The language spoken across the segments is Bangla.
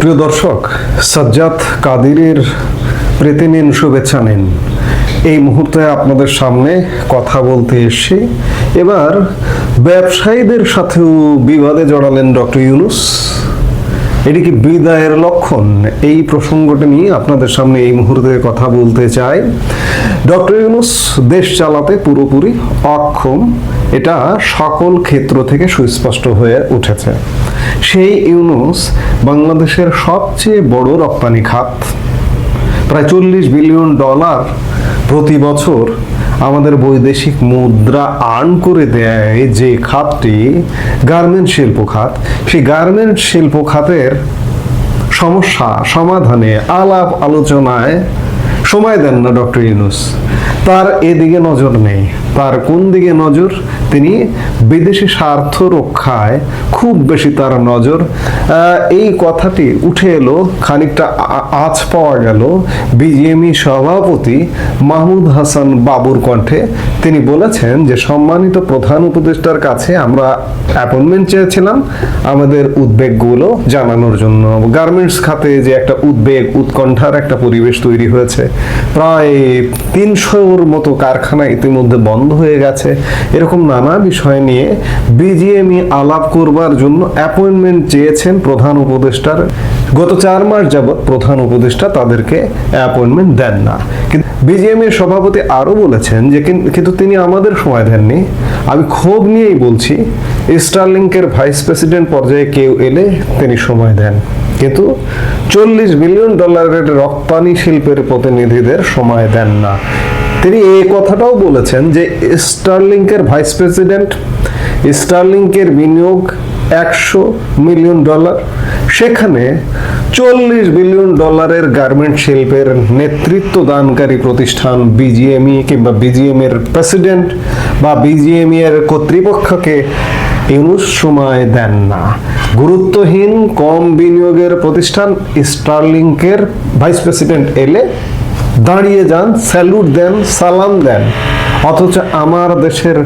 প্রিয় দর্শক, সাজ্জাদ কাদিরের প্রীতি নিন শুভেচ্ছা নিন। এই মুহূর্তে আপনাদের সামনে কথা বলতে এসে এবার ব্যবসায়ীদের সাথেও বিবাদে জড়ালেন ডক্টর ইউনুস। এটি কি বিদায়ের লক্ষণ? এই প্রসঙ্গটি নিয়ে আপনাদের সামনে এই মুহূর্তে কথা বলতে চাই। ডক্টর ইউনুস দেশ চালাতে পুরোপুরি অক্ষম। এটা সকল ক্ষেত্র থেকে সুস্পষ্ট হয়ে উঠেছে। সেই ইউনুস বাংলাদেশের সবচেয়ে বড় রপ্তানি খাত। প্রায় চল্লিশ বিলিয়ন ডলার প্রতি বছর আমাদের বৈদেশিক মুদ্রা আর্ন করে দেয় যে খাতটি গার্মেন্ট শিল্প খাত। সেই গার্মেন্ট শিল্প খাতের সমস্যা, সমাধানে আলাপ আলোচনায় সময় দেন না ডক্টর ইউনুস। তার এদিকে নজর নেই। তার কোন দিকে নজর? তিনি বিদেশি স্বার্থ রক্ষায় খুব বেশি তার নজর। এই কথাটি উঠে এলো, খানিকটা আজ পাওয়া গেল বিজিএমই সভাপতি মাহমুদ হাসান বাবুর কণ্ঠে। তিনি বলেছেন যে, সম্মানিত প্রধান উপদেষ্টার কাছে আমরা অ্যাপয়েন্টমেন্ট চেয়েছিলাম। আমাদের উদ্বেগগুলো জানানোর জন্য। গার্মেন্টস খাতে যে একটা উদ্বেগ, উৎকণ্ঠার একটা পরিবেশ তৈরি হয়েছে। প্রায় তিনশোর মতো কারখানা ইতিমধ্যে বন্ধ হয়ে গেছে। এরকম নানা বিষয় নিয়ে বিজিএমই আলাপ করবার জন্য অ্যাপয়েন্টমেন্ট চেয়েছেন প্রধান উপদেষ্টার। গত চার মাস যাবৎ প্রধান উপদেষ্টা তাদেরকে অ্যাপয়েন্টমেন্ট দেন না। কিন্তু বিজিএমের সভাপতি আরও বলেছেন যে কিন্তু তিনি আমাদের সময় দেননি। আমি ক্ষোভ নিয়েই বলছি স্টারলিংকের ভাইস প্রেসিডেন্ট পর্যায়ে কেউ এলে তিনি সময় দেন। কিন্তু চল্লিশ বিলিয়ন ডলারের রপ্তানি শিল্পের প্রতিনিধিদের সময় দেন না। তিনি এই কথাটাও বলেছেন যে স্টারলিংকের ভাইস প্রেসিডেন্ট, স্টারলিংকের বিনিয়োগ একশো মিলিয়ন ডলার, সেখানে চল্লিশ বিলিয়ন ডলারের গার্মেন্ট শিল্পের নেতৃত্ব দানকারী প্রতিষ্ঠান বিজিএমই কিংবা বিজিএম এর প্রেসিডেন্ট বা বিজিএমই এর কর্তৃপক্ষকে ইউনুস সময় দেন না। গুরুত্বহীন কম বিনিয়োগের প্রতিষ্ঠান স্টারলিংকের ভাইস প্রেসিডেন্ট এলে দাঁড়িয়ে যান, স্যালুট দেন, সালাম দেন। অথচ আমার দেশের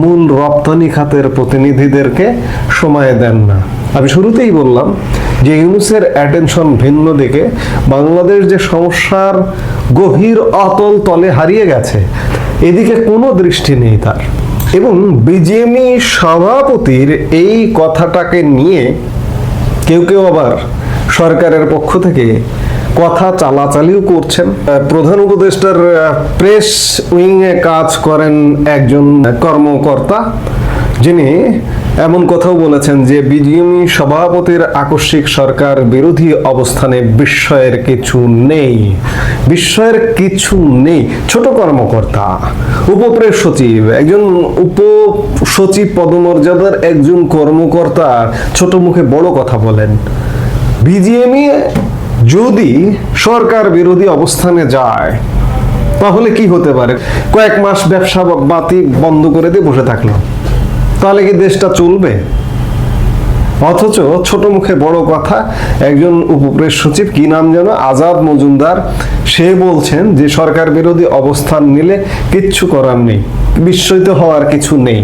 মূল রপ্তানি খাতের প্রতিনিধিদেরকে সময় দেন না। আমি শুরুতেই বললাম যে ইউনুসের অ্যাটেনশন ভিন্ন দিকে। বাংলাদেশ যে সমস্যার গভীর অতল তলে হারিয়ে গেছে, এদিকে কোনো দৃষ্টি নেই তার। এবং বিজেপি সভাপতির এই কথাটাকে নিয়ে কেউ কেউ আবার সরকারের পক্ষ থেকে কথা চালাচালিও করছেন। প্রধান উপদেষ্টার প্রেস উইংয়ে কাজ করেন একজন কর্মকর্তা, যিনি এমন কথাও বলেছেন যে বিজিএমই সভাপতির আকস্মিক সরকার বিরোধী অবস্থানে বিস্ময়ের কিছু নেই। বিস্ময়ের কিছু নেই। ছোট কর্মকর্তা, উপপ্রেস সচিব, একজন উপ সচিব পদমর্যাদার একজন কর্মকর্তা ছোট মুখে বড় কথা বলেন। বিজিএমই যদি সরকার বিরোধী অবস্থানে যায়, তাহলে কি হতে পারে? কয়েক মাস ব্যবসা বাতি বন্ধ করে দিয়ে বসে থাকল। তাহলে কি দেশটা চলবে? অথচ ছোট মুখে বড় কথা, একজন উপপ্রেস সচিব কি নাম যেন? আজাদ মজুমদার, সে বলছেন যে সরকার বিরোধী অবস্থান নিলে কিচ্ছু করার নেই বিস্ময়িত হওয়ার কিছু নেই।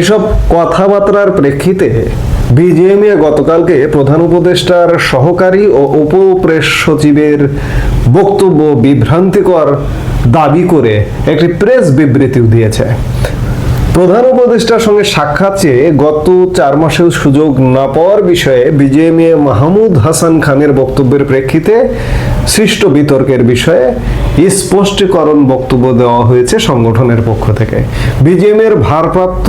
এসব কথাবার্তার প্রেক্ষিতে বিজেএমএ গতকালকে প্রধান উপদেষ্টার সহকারী ও উপপ্রেস সচিবের বক্তব্য বিভ্রান্তিকর দাবি করে একটি প্রেস বিবৃতিও দিয়েছে। প্রধান উপদেষ্টার সঙ্গে সাক্ষাৎ চেয়ে গত চার মাসেও সুযোগ না পাওয়ার বিষয়ে বিজেএমএ মাহমুদ হাসান খানের বক্তব্যের প্রেক্ষিতে সৃষ্ট বিতর্কের বিষয়ে স্পষ্টীকরণ বক্তব্য দেওয়া হয়েছে সংগঠনের পক্ষ থেকে। বিজেএমের ভারপ্রাপ্ত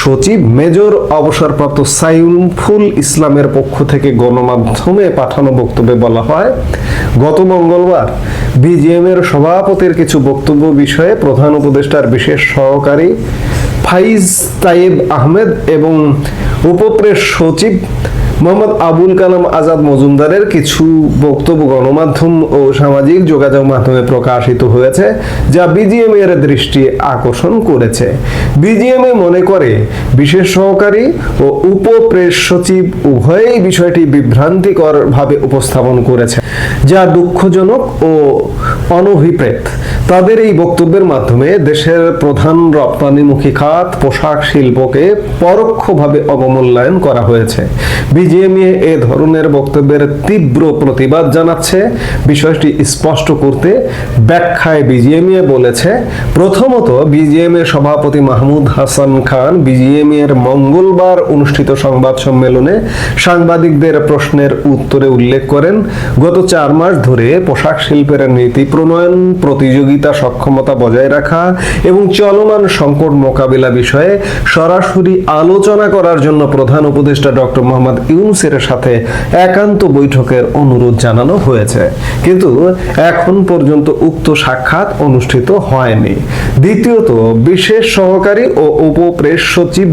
সচিব মেজর অবসরপ্রাপ্ত সাইফুল ইসলামের পক্ষ থেকে গণমাধ্যমে পাঠানো বক্তব্যে বলা হয়, গত মঙ্গলবার বিজিএমের সভাপতির কিছু বক্তব্য বিষয়ে প্রধান উপদেষ্টার বিশেষ সহকারী ফাইজ তাইব আহমেদ এবং উপপ্রেস সচিব মোহাম্মদ আবুল কালাম আজাদ মজুমদারের কিছু বক্তব্য গণমাধ্যম ও সামাজিক যোগাযোগ মাধ্যমে প্রকাশিত হয়েছে, যা বিজিএম এর দৃষ্টি আকর্ষণ করেছে। বিজিএমএ মনে করে, বিশেষ সহকারী ও উপপ্রেস সচিব উভয়ই বিষয়টি বিভ্রান্তিকর ভাবে উপস্থাপন করেছে, যা দুঃখজনক ও অনভিপ্রেত। তাদের এই বক্তব্যের মাধ্যমে দেশের প্রধান রপ্তানিমুখী খাত, পোশাক শিল্পকে পরোক্ষভাবে অবমূল্যায়ন করা হয়েছে। বিজিএমইএ এ ধরনের বক্তব্যের তীব্র প্রতিবাদ জানাচ্ছে। বিষয়টি স্পষ্ট করতে ব্যাখ্যায় বিজিএমইএ বলেছে, প্রথমত বিজিএমএ সভাপতি মাহমুদ হাসান খান বিজিএমইএ এর মঙ্গলবার অনুষ্ঠিত সংবাদ সম্মেলনে সাংবাদিকদের প্রশ্নের উত্তরে উল্লেখ করেন, গত চার মাস ধরে পোশাক শিল্পের নীতি প্রণয়ন, প্রতিযোগিতা সক্ষমতা বজায় রাখা এবং চলমান সংকট মোকাবিলা বিষয়ে সরাসরি আলোচনা করার জন্য প্রধান উপদেষ্টা ডক্টর মোহাম্মদ ইউনুসের সাথে একান্ত বৈঠকের অনুরোধ জানানো হয়েছে। কিন্তু এখন পর্যন্ত উক্ত সাক্ষাৎ অনুষ্ঠিত হয়নি। দ্বিতীয়ত, বিশেষ সহকারী ও উপপ্রেস সচিব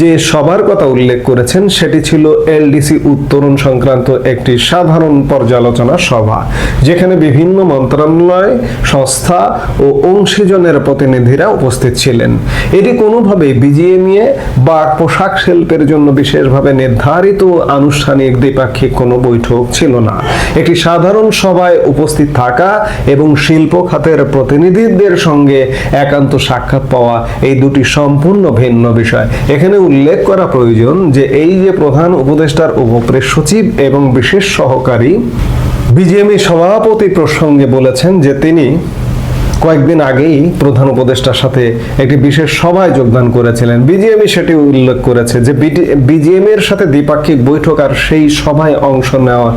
যে সবার কথা উল্লেখ করেছেন, সেটি ছিল এলডিসি উত্তরণ সংক্রান্ত একটি সাধারণ পর্যালোচনা সভা, যেখানে বিভিন্ন মন্ত্রণালয়, সংস্থা ও অংশীজনের প্রতিনিধিরা উপস্থিত ছিলেন। এটি কোনোভাবে বিজিএমইএ বা পোশাক শিল্পের জন্য বিশেষভাবে নির্ধারিত আনুষ্ঠানিক দ্বিপাক্ষিক কোনো বৈঠক ছিল না। একটি সাধারণ সভায় উপস্থিত থাকা এবং শিল্প খাতের প্রতিনিধিদের সঙ্গে একান্ত সাক্ষাৎ পাওয়া এই দুটি সম্পূর্ণ ভিন্ন বিষয়। এখানে উল্লেখ করা প্রয়োজন যে এই যে প্রধান উপদেষ্টার উপপ্রেস সচিব এবং বিশেষ সহকারী বিজেএমই সভাপতি প্রসঙ্গে বলেছেন যে তিনি কয়েকদিন আগেই প্রধান উপদেষ্টার সাথে একটি বিশেষ সভায় যোগদান করেছিলেন। বিজিএমই সেটি উল্লেখ করেছে যে বিজিএম এর সাথে দ্বিপাক্ষিক বৈঠক আর সেই সভায় অংশ নেওয়া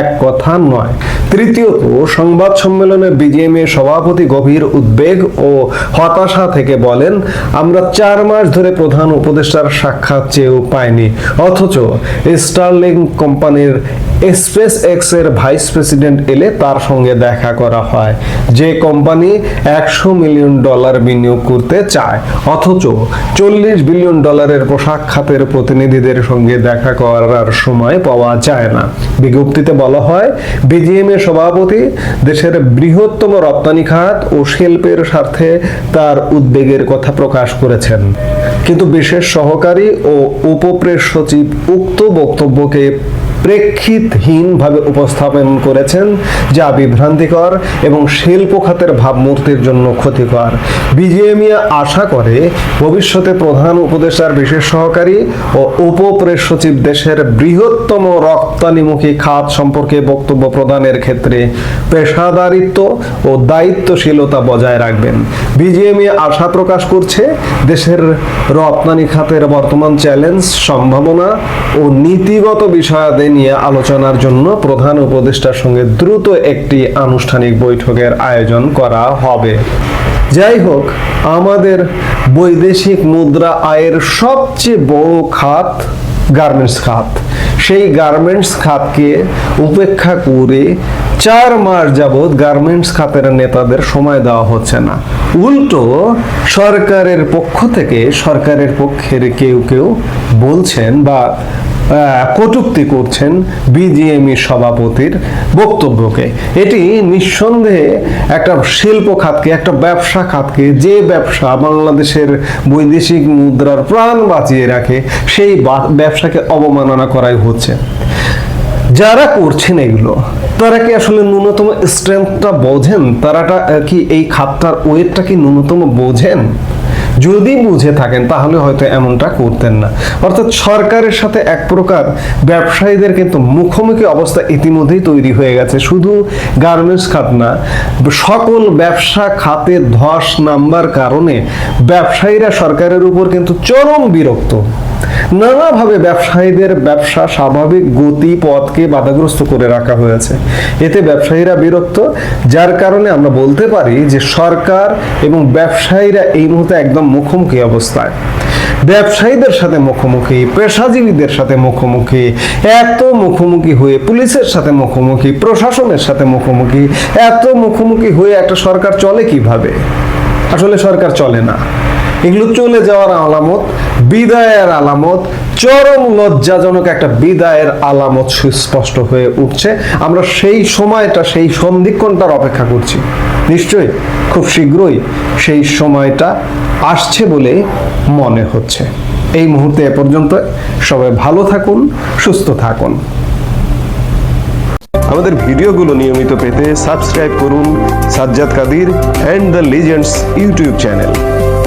এক কথা নয়। তৃতীয়ত, সংবাদ সম্মেলনে বিজিএম এর সভাপতি গভীর উদ্বেগ ও হতাশা থেকে বলেন, আমরা চার মাস ধরে প্রধান উপদেষ্টার সাক্ষাৎ চেয়েও পাইনি। অথচ স্টারলিং কোম্পানির স্পেস এক্সের ভাইস প্রেসিডেন্ট এলে তার সঙ্গে দেখা করা হয়। যে কোম্পানি একশো মিলিয়ন ডলার বিনিয়োগ করতে চায়, অথচ চল্লিশ বিলিয়ন ডলারের পোশাক খাতের প্রতিনিধিদের সঙ্গে দেখা করার সময় পাওয়া যায় না। বিজ্ঞপ্তিতে বলা হয় বিজিএম এর সভাপতি, দেশের বৃহত্তম রপ্তানি খাত ও শিল্পের স্বার্থে তার উদ্বেগের কথা প্রকাশ করেছেন। কিন্তু বিশেষ সহকারী ও উপপ্রেস সচিব উক্ত বক্তব্যকে প্রেক্ষিতহীনভাবে উপস্থাপন করেছেন, যা বিভ্রান্তিকর এবং শিল্প খাতের ভাবমূর্তির জন্য ক্ষতিকর। বিজিএমিয়া আশা করে, ভবিষ্যতে প্রধান উপদেষ্টার বিশেষ সহকারী ও উপপ্রেস সচিব দেশের বৃহত্তম রপ্তানিমুখী খাত সম্পর্কে বক্তব্য প্রদানের ক্ষেত্রে পেশাদারিত্ব ও দায়িত্বশীলতা বজায় রাখবেন। বিজিএমই আশা প্রকাশ করছে, দেশের রপ্তানি খাতের বর্তমান চ্যালেঞ্জ, সম্ভাবনা ও নীতিগত বিষয়াদি নিয়ে আলোচনার জন্য প্রধান উপদেষ্টার সঙ্গে দ্রুত একটি আনুষ্ঠানিক বৈঠকের আয়োজন করা হবে। যাই হোক, আমাদের বৈদেশিক মুদ্রা আয়ের সবচেয়ে বড় খাত গার্মেন্টস খাত। সেই গার্মেন্টস খাতকে উপেক্ষা করে চার মাস যাবৎ গার্মেন্টস খাতের নেতাদের সময় দেওয়া হচ্ছে না। উল্টো, সরকারের পক্ষ থেকে সরকারের পক্ষের কেউ কেউ বলছেন বা কটুক্তি করছেন বিজিএমই সভাপতির বক্তব্যকে। এটি নিঃসন্দেহে একটা শিল্প খাতকে, একটা ব্যবসা খাতকে, যে ব্যবসা বাংলাদেশের বৈদেশিক মুদ্রার প্রাণ বাঁচিয়ে রাখে, সেই ব্যবসাকে অবমাননা করাই হচ্ছে। যারা করছেন এগুলো, তারা কি আসলে ন্যূনতম স্ট্রেংথটা বোঝেন? তারাটা কি এই খাতটার ওয়েটটা কি ন্যূনতম বোঝেন? যদি বুঝে থাকেন, তাহলে হয়তো এমনটা করতেন না। অর্থাৎ সরকারের সাথে এক প্রকার ব্যবসায়ীদের কিন্তু মুখোমুখি অবস্থা ইতিমধ্যেই তৈরি হয়ে গেছে। শুধু গার্মেন্টস খাত না, সকল ব্যবসা খাতে ধস নাম্বার কারণে ব্যবসায়ীরা সরকারের উপর কিন্তু চরম বিরক্ত। নানাভাবে ব্যবসায়ীদের ব্যবসা স্বাভাবিক গতি পথকে বাধাগ্রস্ত করে রাখা হয়েছে। এতে ব্যবসায়ীরা বিরক্ত, যার কারণে আমরা বলতে পারি যে সরকার এবং ব্যবসায়ীরা এই মুহূর্তে একদম মুখোমুখি অবস্থায়। ব্যবসায়ীদের সাথে মুখোমুখি, পেশাজীবীদের সাথে মুখোমুখি, এত মুখোমুখি হয়ে পুলিশের সাথে মুখোমুখি, প্রশাসনের সাথে মুখোমুখি, এত মুখোমুখি হয়ে একটা সরকার চলে কীভাবে? আসলে সরকার চলে না। এগুলো চলে যাওয়ার আলামত, বিদায়ের আলামত, চরম লজ্জাজনক একটা বিদায়ের আলামত সুস্পষ্ট হয়ে উঠছে। আমরা সেই সময়টা, সেই সন্ধিক্ষণটার অপেক্ষা করছি। নিশ্চয়ই, খুব শীঘ্রই সেই সময়টা আসছে বলে মনে হচ্ছে। এই মুহূর্তে এ পর্যন্ত সবাই ভালো থাকুন, সুস্থ থাকুন। আমাদের ভিডিওগুলো নিয়মিত পেতে সাবস্ক্রাইব করুন Sajjad Kadir and the legends YouTube channel